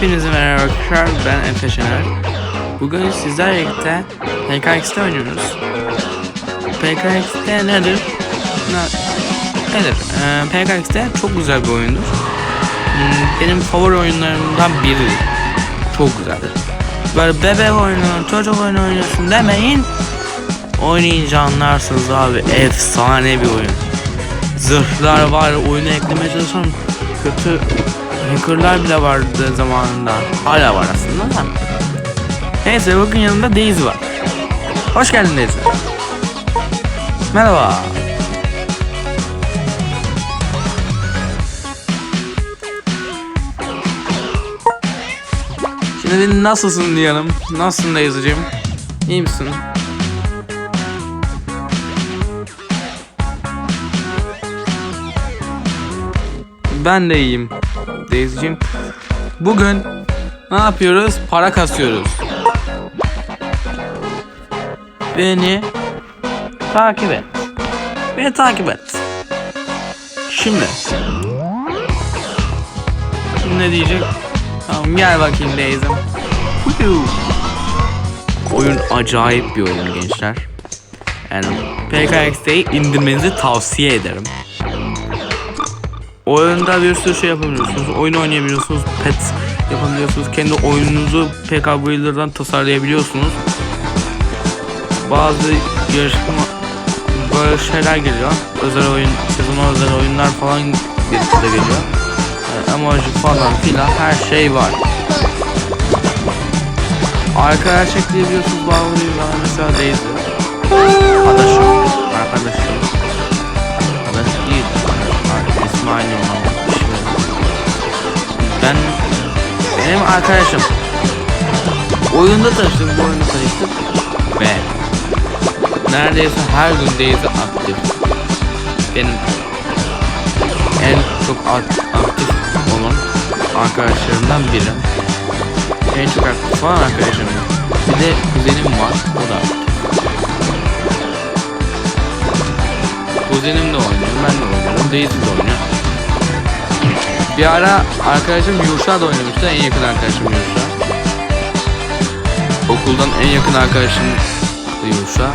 Hepinize merhaba arkadaşlar ben Efe Şener. Bugün sizlerle birlikte PKX'de oynuyoruz. PKX'de nedir? Ne, nedir? Ee, PKX'de çok güzel bir oyundur. Hmm, Benim favori oyunlarımdan biri. Çok güzeldir. Böyle bebek oyunu, çocuk oyunu oynuyorsun demeyin. Oynayınca anlarsınız abi efsane bir oyun. Zırhlar var oyuna eklemeye çalışan kötü hackerlar bile vardı zamanında. Hala var aslında da. Neyse bugün yanında Daisy var. Hoş geldin Daisy. Merhaba. Şimdi nasılsın diyelim. Nasılsın Daisy'cim? İyi misin? Ben de iyiyim Daisy'cim. Bugün ne yapıyoruz? Para kasıyoruz. Beni takip et. Beni takip et. Şimdi. Ne diyecek? Tamam gel bakayım Daisy'm. Oyun acayip bir oyun gençler. Yani PKX'yi indirmenizi tavsiye ederim. Oyunda bir sürü şey yapabiliyorsunuz. Oyun oynayabiliyorsunuz. Pet yapabiliyorsunuz. Kendi oyununuzu PK Builder'dan tasarlayabiliyorsunuz. Bazı yarışma böyle şeyler geliyor. Özel oyun, sezon özel oyunlar falan de geliyor. Yani emoji falan filan her şey var. Arkadaş ekleyebiliyorsunuz bağlıyorlar mesela Daisy. Arkadaşım. Arkadaşım. Benim arkadaşım. Oyunda tanıştık, bu oyunda tanıştık ve neredeyse her gün Daisy aktif. Benim en çok ak- aktif olan arkadaşlarımdan biri. En çok aktif olan arkadaşım. Bir de kuzenim var, o da aktif. Kuzenim de oynuyor, ben de oynuyorum, Daisy de oynuyor. Bir ara arkadaşım Yuşa da oynamıştı, en yakın arkadaşım Yuşa. Okuldan en yakın arkadaşım Yuşa.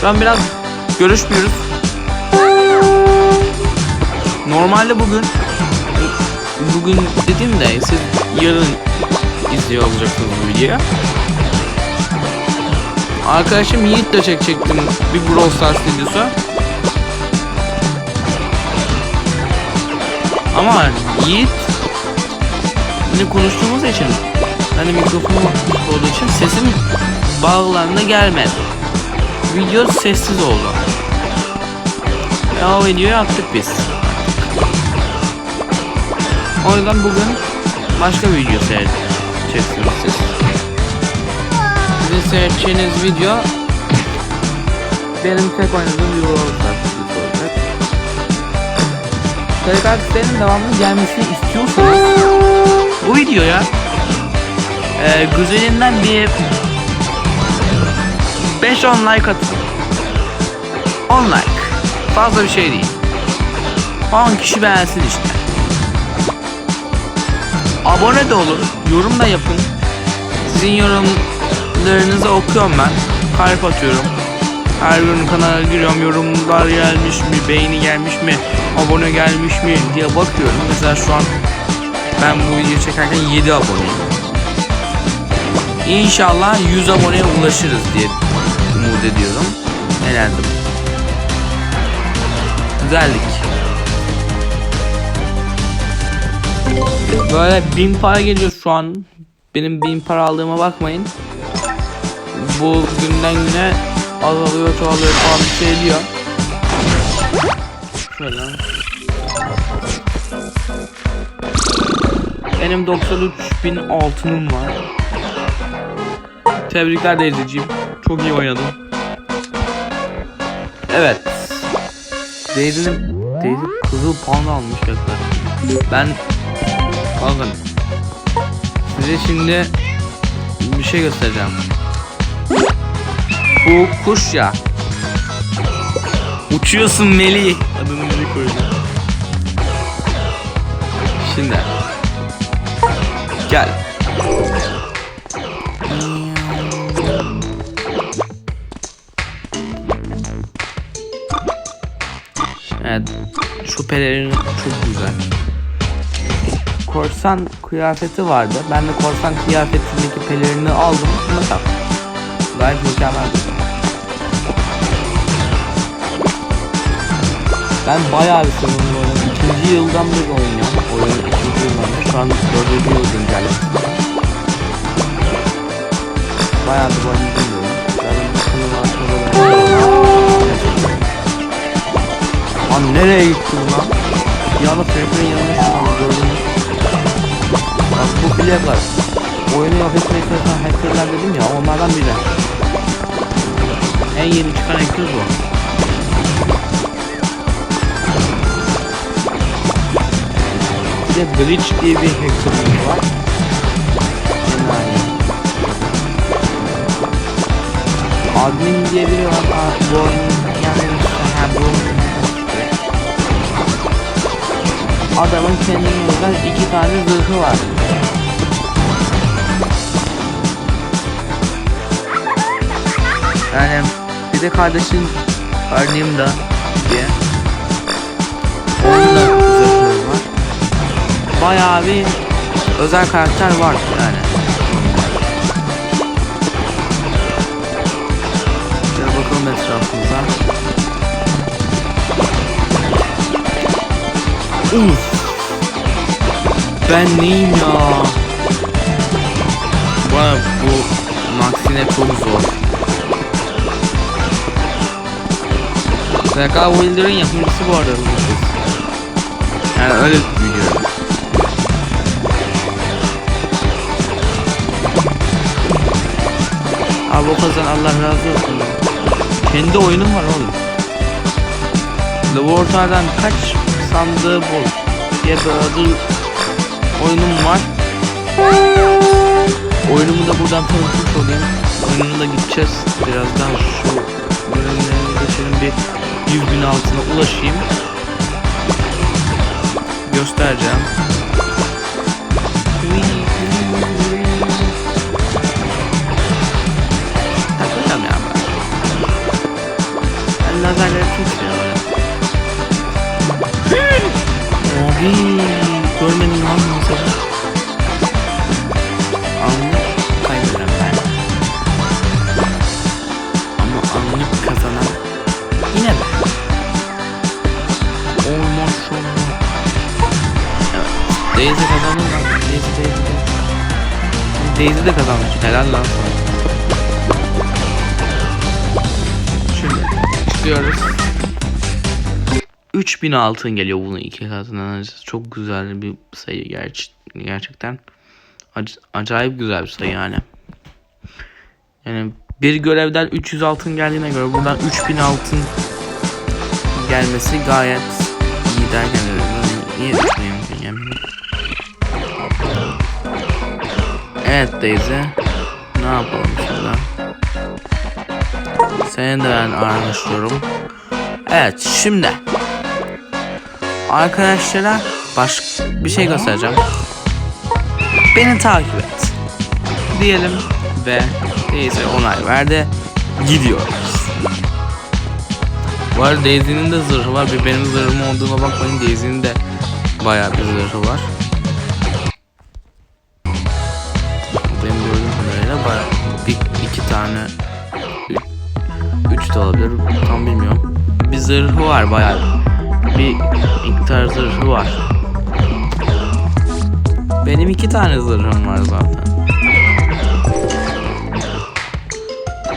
Şu an biraz görüşmüyoruz. Normalde bugün bugün dediğimde siz yarın izliyor olacaksınız bu videoyu. Arkadaşım Yiğit'le çekecektim bir Brawl Stars videosu. Ama Yiğit ne konuştuğumuz için hani mikrofonum olduğu için sesim bağlarına gelmedi. Video sessiz oldu. Ve o videoyu attık biz. O yüzden bugün başka bir video seyredeceksiniz siz. Sizin seyredeceğiniz video benim tek oynadığım olacak. TKX'lerin devamlı gelmesini istiyorsanız bu videoya e, güzelinden bir 5-10 like atın. 10 like. Fazla bir şey değil. 10 kişi beğensin işte. Abone de olun. Yorum da yapın. Sizin yorumlarınızı okuyorum ben. Kalp atıyorum. Her gün kanala giriyorum. Yorumlar gelmiş mi? Beğeni gelmiş mi? Abone gelmiş mi? diye bakıyorum. Mesela şu an ben bu videoyu çekerken 7 aboneyim. İnşallah 100 aboneye ulaşırız diye umut ediyorum. Eğlendim. Güzellik. Böyle bin para geliyor şu an. Benim bin para aldığıma bakmayın. Bu günden güne azalıyor çoğalıyor falan bir şey diyor. Şöyle. Benim 93 bin altınım var. Tebrikler Daisy'ciğim. Çok iyi oynadın. Evet. Daisy'nin Daisy kızıl panda almış yaklar. Ben bakın size şimdi bir şey göstereceğim. Bu kuş ya. Uçuyorsun Meli. Adını Meli koyacağım. Şimdi Gel. Evet. Şu pelerin çok güzel. Korsan kıyafeti vardı. Ben de korsan kıyafetindeki pelerini aldım. Ama tak. Gayet mükemmel. Ben bayağı bir sorunlu oynadım. İkinci yıldan beri oynuyorum. Oyun ikinci yıldan beri. Şu an dördüncü yıl güncel. Bayağı bir oynadım diyorum. Zaten kanalı açmadan Lan nereye gittin lan? Bir anda Franklin'in yanına şu an gördünüz. Bak bu flagar. Oyunu yok etmeye çalışan hackerlar dedim ya onlardan biri. En yeni çıkan hacker bu. Bir de Glitch diye bir hacker'ımız var. Admin diye biri var. Oyunun bu oyunun Adamın kendine özel iki tane zırhı var. Yani bir de kardeşin Arnim da diye. Onun da zırhı var. Bayağı bir özel karakter var yani. Şöyle bakalım etrafımıza. Uf. Ben neyim ya? Bana bu Maxine çok zor. SK Wilder'ın yapımcısı bu arada. kız. Yani öyle biliyorum. Abi o kazan Allah razı olsun. Kendi oyunum var oğlum. Laboratuvardan kaç sandığı bul diye bir adı oyunum var. Oyunumu da buradan tanıtmış olayım. Oyununa da gideceğiz. Birazdan şu bölümlerine geçelim bir 100 bin altına ulaşayım. Göstereceğim. Takılacağım ya ben. Ben lazerleri çok seviyorum. Abi görmedim lan mesela. Daisy de kazanmış. Helal lan. Şimdi çıkıyoruz. 3000 altın geliyor bunun iki katından. Çok güzel bir sayı gerçi, gerçekten. Ac- acayip güzel bir sayı yani. Yani bir görevden 300 altın geldiğine göre buradan 3000 altın gelmesi gayet iyi derken de iyi mümkün Evet Daisy. Ne yapalım şurada? Seni de ben araştırıyorum. Evet şimdi arkadaşlara baş bir şey göstereceğim. Beni takip et. Diyelim ve Daisy onay verdi. Gidiyoruz. Bu arada Daisy'nin de zırhı var. Bir benim zırhım olduğuna bakmayın. Daisy'nin de bayağı bir zırhı var. Tane üç, üç de olabilir. Tam bilmiyorum. Bir zırhı var bayağı. Bir miktar zırhı var. Benim iki tane zırhım var zaten.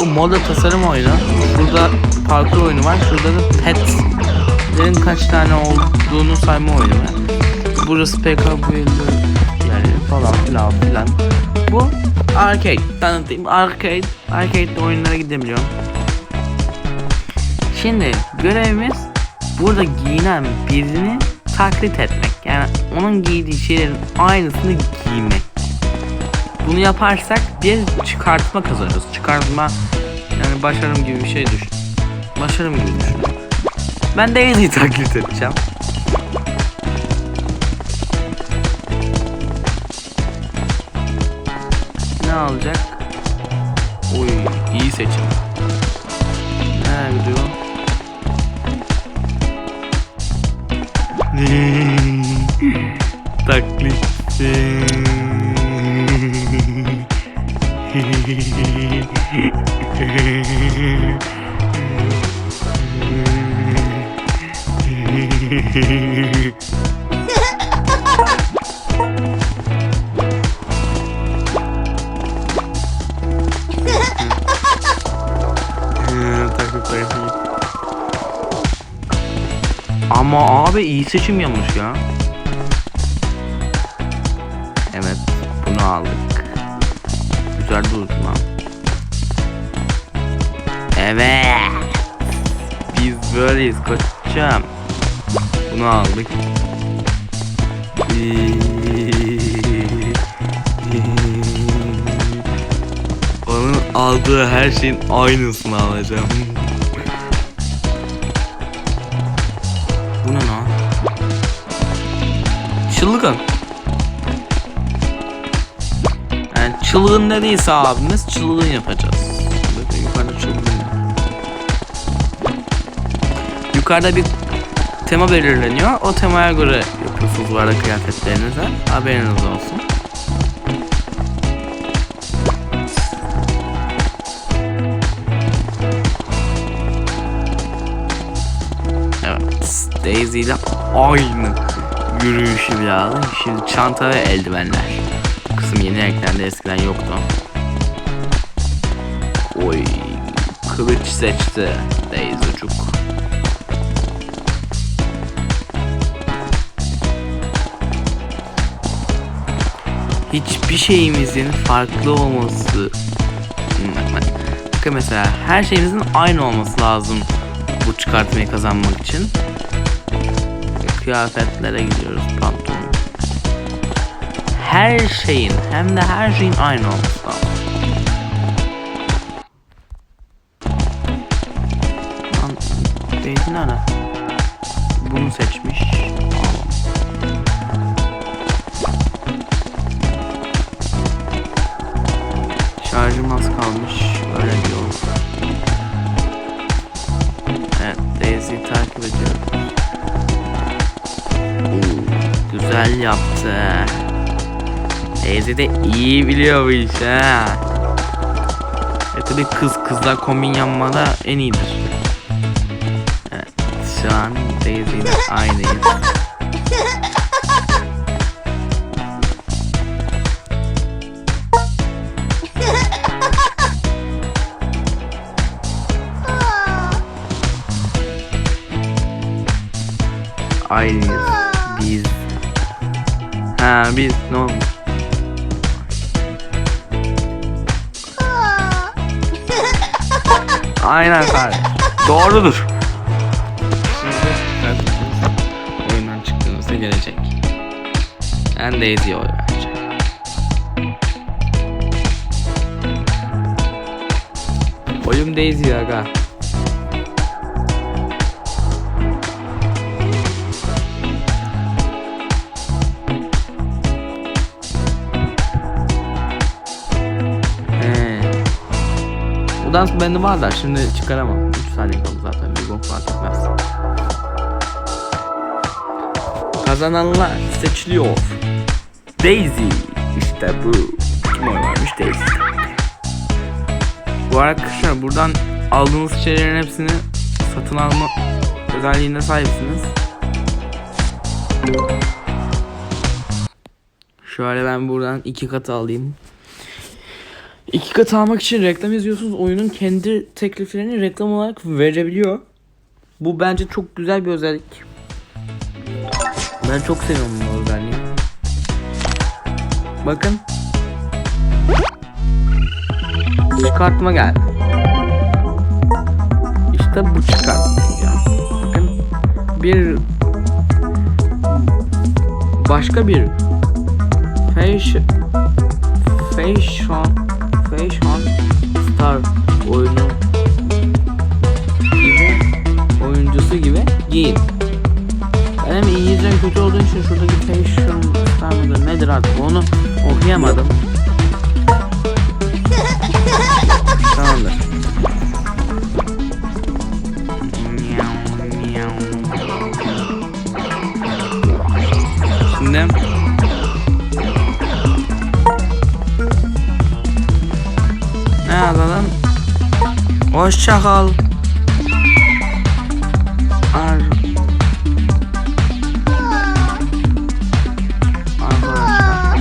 Bu moda tasarım oyunu. Şurada parkur oyunu var. Şurada da petlerin kaç tane olduğunu sayma oyunu var. Burası PK builder yani falan filan filan. Bu arcade. Tanıtayım. Arcade. Arcade oyunlara gidebiliyorum. Şimdi görevimiz burada giyinen birini taklit etmek. Yani onun giydiği şeylerin aynısını giymek. Bunu yaparsak bir çıkartma kazanırız. Çıkartma yani başarım gibi bir şey düşün. Başarım gibi düşün. Ben Daisy'yi taklit edeceğim. Alacak? Oy iyi seçim. Nereye gidiyor? Taklit. taklit abi iyi seçim yapmış ya. Evet bunu aldık. Güzel durdu lan. Evet. Biz böyleyiz koçum. Bunu aldık. Onun aldığı her şeyin aynısını alacağım. Çılgın. Yani çılgın dediyse abimiz çılgın yapacağız. Bakın yukarıda çılgın. Yukarıda bir tema belirleniyor. O temaya göre yapıyorsunuz bu arada kıyafetlerinizi. Haberiniz olsun. Daisy ile aynı yürüyüşü bir aldım. Şimdi çanta ve eldivenler. Bu kısım yeni eklendi. Eskiden yoktu. Oy. Kılıç seçti. Daisy çocuk. hiçbir şeyimizin farklı olması Bakın mesela her şeyimizin aynı olması lazım bu çıkartmayı kazanmak için. Kıyafetlere gidiyoruz pantolon. Her şeyin hem de her şeyin aynı olması lazım. Daisy nerede? Bunu seçmiş. Şarjım az kalmış. Öyle diyor. Evet, Daisy'yi takip ediyorum. Güzel yaptı. Daisy de iyi biliyor bu işi ha. E tabi kız kızlar kombin yapmada en iyidir. Evet, şu an Daisy ile aynıyız. Aynıyız. Biz. Ha biz ne oldu? Aynen kardeş. Doğrudur. Oyundan çıktığınızda gelecek. Ben Daisy'ye oy vereceğim. Oyun Daisy aga. O dans bende var da şimdi çıkaramam. 3 saniye kaldı zaten bir bok fark etmez. Kazananlar seçiliyor. Daisy. İşte bu. Kim oy vermiş Daisy. Bu arkadaşlar buradan aldığınız şeylerin hepsini satın alma özelliğine sahipsiniz. Şöyle ben buradan iki katı alayım. İki katı almak için reklam izliyorsunuz. Oyunun kendi tekliflerini reklam olarak verebiliyor. Bu bence çok güzel bir özellik. Ben çok seviyorum bu özelliği. Bakın. Çıkartma geldi. İşte bu çıkartma. Bakın. Bir başka bir fashion fashion fashion star oyunu gibi oyuncusu gibi giyin. Benim İngilizcem kötü olduğu için şuradaki fashion star mıdır nedir artık onu okuyamadım. Tamamdır. Şimdi Hoşça kal. Ar Arkadaşlar.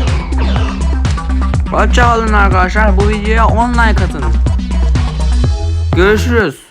Hoşça kalın arkadaşlar. Bu videoya 10 like atın. Görüşürüz.